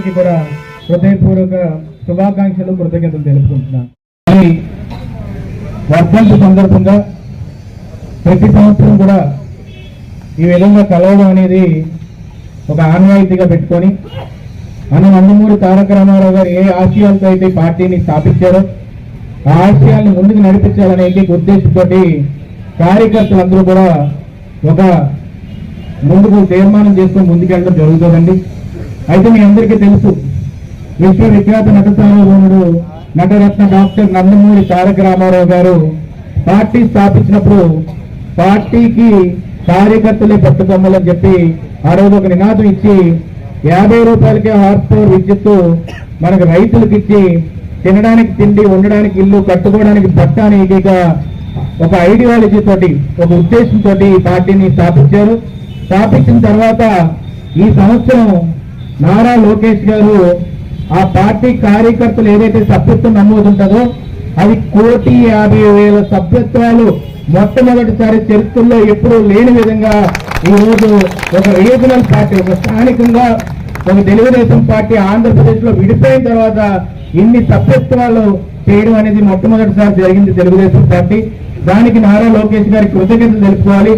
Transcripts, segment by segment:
హృదయపూర్వక శుభాకాంక్షలు కృతజ్ఞతలు తెలుపుకుంటున్నాను. వర్ధంతి సందర్భంగా ప్రతి సంవత్సరం కూడా ఈ విధంగా కలవడం అనేది ఒక ఆన్వాయితీగా పెట్టుకొని మన నందమూరి తారక రామారావు గారు ఏ ఆశయాలతో అయితే పార్టీని స్థాపించారో ఆ ఆశయాలను ముందుకు నడిపించాలనేది ఉద్దేశంతో కార్యకర్తలందరూ కూడా ఒక ముందుకు తీర్మానం చేసుకుని ముందుకెళ్ళడం జరుగుతుందండి. అయితే మీ అందరికీ తెలుసు విశ్వవిఖ్యాత నట సార్వభౌముడు నటరత్న డాక్టర్ నందమూరి తారక రామారావు గారు పార్టీ స్థాపించినప్పుడు పార్టీకి కార్యకర్తలే పట్టుకొమ్మలని చెప్పి ఆ రోజు ఒక నినాదం ఇచ్చి యాభై రూపాయలకే హార్స్ పవర్ విద్యుత్తు మనకు రైతులకు ఇచ్చి తినడానికి తిండి ఉండడానికి ఇల్లు కట్టుకోవడానికి బట్ట అనే ఏకైక ఒక ఐడియాలజీ తోటి ఒక ఉద్దేశంతో ఈ పార్టీని స్థాపించారు. స్థాపించిన తర్వాత ఈ సంవత్సరం నారా లోకేష్ గారు ఆ పార్టీ కార్యకర్తలు ఏదైతే సభ్యత్వం నమోదుంటుందో అది కోటి యాభై వేల సభ్యత్వాలు మొట్టమొదటిసారి చరిత్రలో ఎప్పుడూ లేని విధంగా ఈ రోజు ఒక రీజనల్ పార్టీ ఒక స్థానికంగా ఒక తెలుగుదేశం పార్టీ ఆంధ్రప్రదేశ్లో విడిపోయిన తర్వాత ఇన్ని సభ్యత్వాలు చేయడం అనేది మొట్టమొదటిసారి జరిగింది తెలుగుదేశం పార్టీ. దానికి నారా లోకేష్ గారి కృతజ్ఞతలు తెలుపుకోవాలి.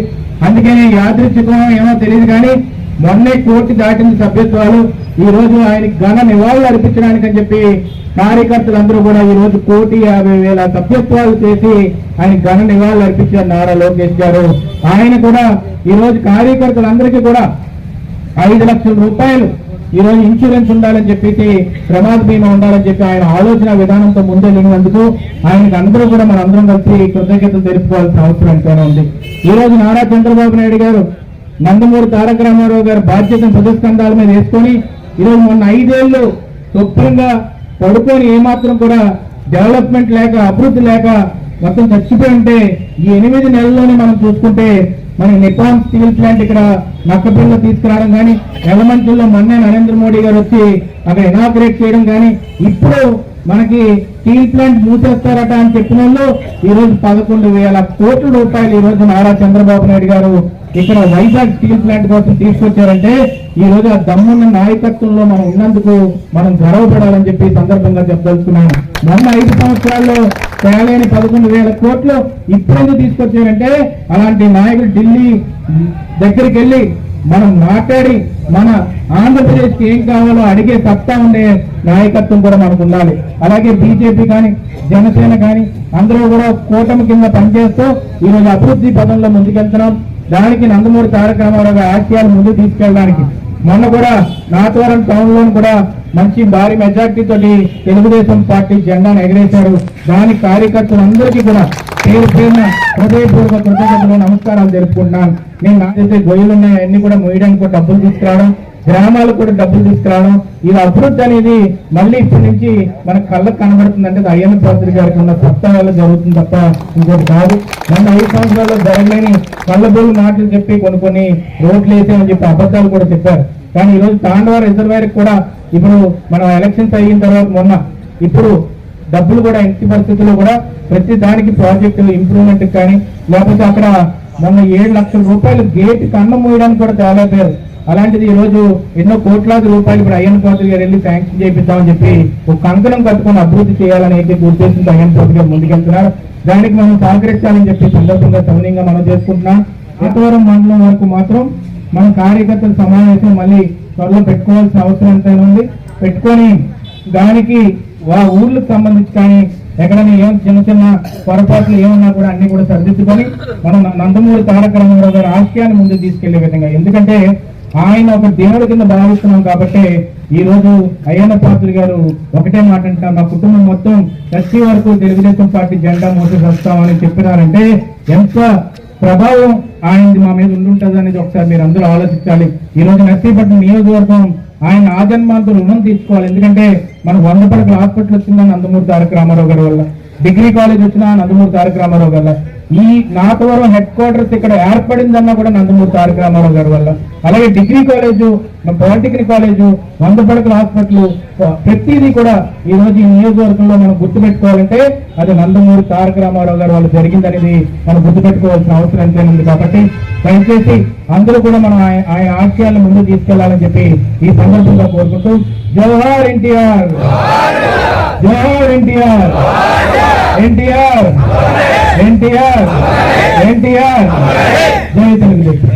అందుకనే యాదృచ్ఛికం ఏమో తెలియదు కానీ మొన్నే కోటి దాటిన సభ్యత్వాలు ఈ రోజు ఆయనకి ఘన నివాళులు అర్పించడానికి అని చెప్పి కార్యకర్తలందరూ కూడా ఈ రోజు కోటి యాభై వేల సభ్యత్వాలు చేసి ఆయన ఘన నివాళులు అర్పించారు నారా లోకేష్ గారు. ఆయన కూడా ఈ రోజు కార్యకర్తలందరికీ కూడా ఐదు లక్షల రూపాయలు ఈ రోజు ఇన్సూరెన్స్ ఉండాలని చెప్పేసి ప్రమాద బీమా ఉండాలని చెప్పి ఆయన ఆలోచన విధానంతో ముందెళ్ళినందుకు ఆయనకు అందరూ కూడా మన అందరం కలిసి కృతజ్ఞతలు తెలుపుకోవాల్సిన అవసరం ఎంతైనా ఉంది. ఈ రోజు నారా చంద్రబాబు నాయుడు గారు నందమూరి తారక రామారావు గారి బాధ్యతను పదస్కంధాల మీద వేసుకొని ఈరోజు మొన్న ఐదేళ్ళు శుభ్రంగా పడుకొని ఏమాత్రం కూడా డెవలప్మెంట్ లేక అభివృద్ధి లేక మొత్తం చచ్చిపోయి ఉంటే ఈ ఎనిమిది నెలల్లోనే మనం చూసుకుంటే మన నిపాన్ స్టీల్ ప్లాంట్ ఇక్కడ నక్కపిల్ల తీసుకురావడం కానీ ఎలమంచుల్లో మొన్నే నరేంద్ర మోడీ గారు వచ్చి అక్కడ ఇనాగ్రేట్ చేయడం కానీ ఇప్పుడు మనకి స్టీల్ ప్లాంట్ మూసేస్తారట అని చెప్పిన వాళ్ళు ఈ రోజు పదకొండు వేల కోట్ల రూపాయలు ఈ రోజు నారా చంద్రబాబు నాయుడు గారు ఇక్కడ వైజాగ్ స్టీల్ ప్లాంట్ కోసం తీసుకొచ్చారంటే ఈ రోజు ఆ దమ్మున్న నాయకత్వంలో మనం ఉన్నందుకు మనం గర్వపడాలని చెప్పి సందర్భంగా చెప్పదలుచుకున్నాను మొన్న ఐదు సంవత్సరాల్లో తేలేని పదకొండు వేల కోట్లు ఇప్పుడెందుకు తీసుకొచ్చారంటే అలాంటి నాయకులు ఢిల్లీ దగ్గరికి వెళ్ళి మనం మాట్లాడి మన ఆంధ్రప్రదేశ్కి ఏం కావాలో అడిగే సత్తా ఉండే నాయకత్వం కూడా మనకు ఉండాలి. అలాగే బీజేపీ కానీ జనసేన కానీ అందరూ కూడా కూటమి కింద పనిచేస్తూ ఈరోజు అభివృద్ధి పదంలో ముందుకెళ్తున్నాం. దానికి నందమూరి తారక రామారావు ఆశయాలు ముందుకు తీసుకెళ్ళడానికి. మొన్న కూడా నాతవరం టౌన్లో కూడా మంచి భారీ మెజార్టీ తెలుగుదేశం పార్టీ జెండాను ఎగరేశారు. దాని కార్యకర్తలందరికీ కూడా పేరు పేరున హృదయపూర్వక కృతజ్ఞతలు నమస్కారాలు జరుపుకుంటున్నాను నేను నాకైతే గొయ్యలు ఉన్నాయి అన్ని కూడా మోయడానికి కూడా డబ్బులు తీసుకురావడం గ్రామాలకు కూడా డబ్బులు తీసుకురావడం ఇలా అభివృద్ధి అనేది మళ్ళీ ఇప్పటి నుంచి మన కళ్ళకు కనబడుతుంది అంటే అయ్యన్న పాత్రి గారికి ఉన్న సత్తా వల్ల జరుగుతుంది తప్ప ఇంకోటి కాదు. మొన్న ఐదు సంవత్సరాల్లో జరగలేని కళ్ళబోలు మాటలు చెప్పి కొన్ని కొన్ని రోడ్లు వేసామని చెప్పి అబద్ధాలు కూడా చెప్పారు. కానీ ఈరోజు తాండవ రిజర్వేర్ కూడా ఇప్పుడు మనం ఎలక్షన్స్ అయిన తర్వాత మొన్న ఇప్పుడు డబ్బులు కూడా ఇంటి పరిస్థితుల్లో కూడా ప్రతి దానికి ప్రాజెక్టు ఇంప్రూవ్మెంట్ కానీ లేకపోతే అక్కడ మొన్న ఏడు లక్షల రూపాయలు గేట్ కన్ను మూయడానికి కూడా తేలేపారు. అలాంటిది ఈరోజు రోజు ఎన్నో కోట్లాది రూపాయలు ఇప్పుడు అయ్యన్ పాత్రి గారు వెళ్ళి శాంక్షన్ చేపిద్దామని చెప్పి ఒక కంకణం కట్టుకొని అభివృద్ధి చేయాలని అయితే ఉద్దేశంతో అయ్యన్ పాత్రి గారు ముందుకెళ్తున్నారు. దానికి మనం సహకరించాలని చెప్పి సందర్భంగా సౌన్యంగా మనం చేసుకుంటున్నాం. ఎంతవరం మండలం వరకు మాత్రం మన కార్యకర్తల సమావేశం మళ్ళీ త్వరలో పెట్టుకోవాల్సిన అవసరం ఎంతైనా ఉంది. పెట్టుకొని దానికి వా ఊర్లకు సంబంధించి కానీ ఎక్కడైనా ఏం చిన్న చిన్న పొరపాట్లు ఏమన్నా కూడా అన్ని కూడా సరిదిద్దుకొని మనం నందమూరి తారక రామారావు గారి ఆశయాన్ని ముందుకు తీసుకెళ్ళే విధంగా. ఎందుకంటే ఆయన ఒక దేవుడి కింద భావిస్తున్నాం కాబట్టి ఈ రోజు అయ్యన్న పాత్రులు గారు ఒకటే మాట అంటారు. మా కుటుంబం మొత్తం ఎస్సీ వరకు తెలుగుదేశం పార్టీ జెండా మోసేసి వస్తామని చెప్పినారంటే ఎంత ప్రభావం ఆయనది మా మీద ఉండుంటది అనేది ఒకసారి మీరు అందరూ ఆలోచించాలి. ఈ రోజు నర్సీపట్నం నియోజకవర్గం ఆయన ఆజన్మాంతో రుణం తీర్చుకోవాలి ఎందుకంటే మనకు వంద పడకల హాస్పిటల్ వచ్చిందని నందమూరి తారక రామారావు గారి వల్ల? డిగ్రీ కాలేజ్ వచ్చిన నందమూరి తారక రామారావు గారి ఈ నాతవరం హెడ్ క్వార్టర్స్ ఇక్కడ ఏర్పడిందన్నా కూడా నందమూరి తారక రామారావు గారి వల్ల. అలాగే డిగ్రీ కాలేజు పాలిటెక్నిక్ కాలేజు వంద పడకల హాస్పిటల్ ప్రతిదీ కూడా ఈ రోజు ఈ నియోజకవర్గంలో మనం గుర్తుపెట్టుకోవాలంటే అది నందమూరి తారక రామారావు గారి వాళ్ళు జరిగిందనేది మనం గుర్తుపెట్టుకోవాల్సిన అవసరం ఎంతైనా ఉంది కాబట్టి దయచేసి అందరూ కూడా మనం ఆయన ఆయన ఆశయాలను ముందుకు తీసుకెళ్ళాలని చెప్పి ఈ సందర్భంగా కోరుకుంటూ జవహర్ ఎన్టీఆర్! జవహర్ ఎన్టీఆర్! ఎన్టీఆర్. ఎన్టీఆర్. ఎన్టీఆర్. జై తెలంగాణ